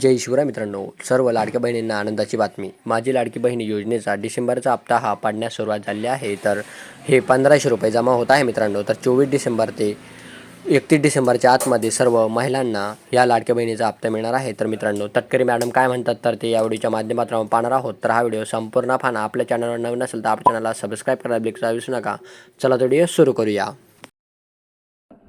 जय शिवराय मित्रांनो सर्व लाडक्या बहिणींना आनंदाची बातमी. माझी लाडकी बहिणी योजनेचा डिसेंबरचा हप्ता हा पाडण्यास सुरुवात झाली आहे तर हे पंधराशे रुपये जमा होत आहे मित्रांनो. तर चोवीस डिसेंबर ते एकतीस डिसेंबरच्या आतमध्ये सर्व महिलांना या लाडक्या बहिणीचा हप्ता मिळणार आहे. तर मित्रांनो तटकरी मॅडम काय म्हणतात? तर ते या व्हिडिओच्या माध्यमातून आपण पाहणार आहोत. तर हा व्हिडिओ संपूर्ण पाहणं. आपल्या चॅनलवर नवीन असेल तर आपल्या चॅनलला सबस्क्राईब करायला बिलकुल विसरू नका. चला तो व्हिडिओ सुरू करूया.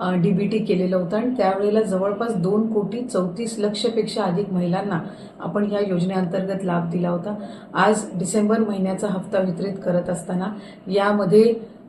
डीबीटी केलेलं होतं आणि त्यावेळेला जवळपास दोन कोटी चौतीस लक्षपेक्षा अधिक महिलांना आपण या योजनेअंतर्गत लाभ दिला होता. आज डिसेंबर महिन्याचा हप्ता वितरित करत असताना यामध्ये